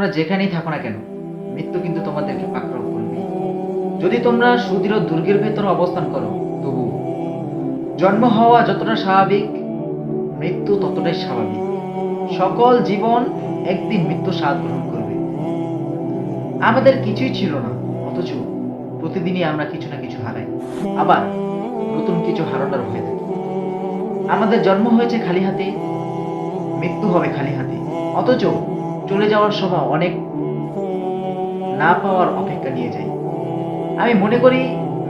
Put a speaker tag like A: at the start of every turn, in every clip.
A: তোমরা যেখানেই থাকো না কেন, মৃত্যু কিন্তু তোমাদেরকে পাকড়াও করবে। যদি তোমরা সুদৃঢ় দুর্গের ভেতরে অবস্থান করো, তবু জন্ম হওয়া যতটা স্বাভাবিক, মৃত্যু ততটাই স্বাভাবিক। সকল জীবন একদিন মৃত্যু স্বাদ গ্রহণ করবে। আমাদের কিছুই ছিল না, অথচ প্রতিদিনই আমরা কিছু না কিছু হারাই। আবার নতুন কিছু হারানোর হয়ে থাকি। আমাদের জন্ম হয়েছে খালি হাতে, মৃত্যু হবে খালি হাতে। অথচ চলে যাওয়ার সময় অনেক না পাওয়ার অপেক্ষা নিয়ে যায়। আমি মনে করি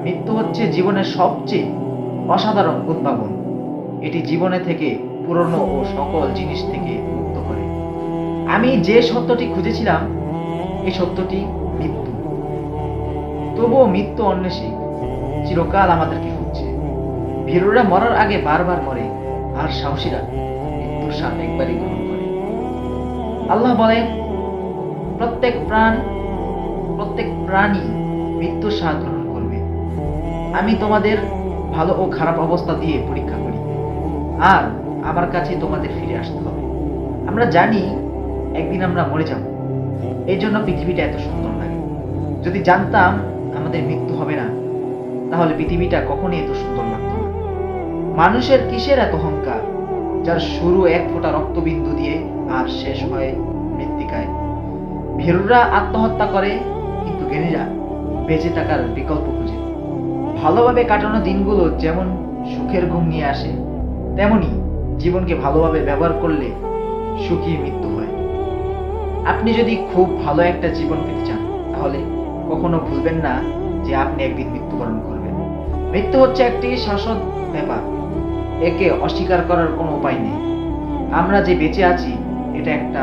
A: মৃত্যু হচ্ছে জীবনের সবচেয়ে অসাধারণ উদ্ভাবন। এটি জীবনে থেকে পুরনো ও সকল জিনিস থেকে মুক্ত করে। আমি যে সত্যটি খুঁজেছিলাম এই সত্যটি মৃত্যু। তবুও মৃত্যু অন্বেষী চিরকাল আমাদেরকে খুঁজছে। ভীরুরা মরার আগে বারবার মরে আর সাহসীরা মৃত্যুর স্বাদ একবারই আল্লাহ বলেন প্রত্যেক প্রাণ, প্রত্যেক প্রাণী মৃত্যুর স্বাদ গ্রহণ করবে। আমি তোমাদের ভালো ও খারাপ অবস্থা দিয়ে পরীক্ষা করি। আর আমার কাছে তোমাদের ফিরে আসতে হবে। আমরা জানি একদিন আমরা মরে যাব। এই জন্য পৃথিবীটা এত সুন্দর লাগে। যদি জানতাম আমাদের মৃত্যু হবে না, তাহলে পৃথিবীটা কখনই এত সুন্দর লাগতো না। মানুষের কিসের এত অহংকার? যার শুরু এক ফোঁটা রক্তবিন্দু দিয়ে আর শেষ হয় মৃত্তিকায়। ভীরুরা আত্মহত্যা করে, কিন্তু জ্ঞানীরা বেঁচে থাকার বিকল্প খুঁজে। ভালোভাবে কাটানো দিনগুলো যেমন সুখের ঘুম নিয়ে আসে, তেমনি জীবনকে ভালোভাবে ব্যবহার করলে সুখী মৃত্যু হয়। আপনি যদি খুব ভালো একটা জীবন পেতে চান, তাহলে কখনো ভুলবেন না যে আপনি একদিন মৃত্যুবরণ করবেন। মৃত্যু হচ্ছে একটি শাসক ব্যাপার। একে অস্বীকার করার কোনো উপায় নেই। আমরা যে বেঁচে আছি এটা একটা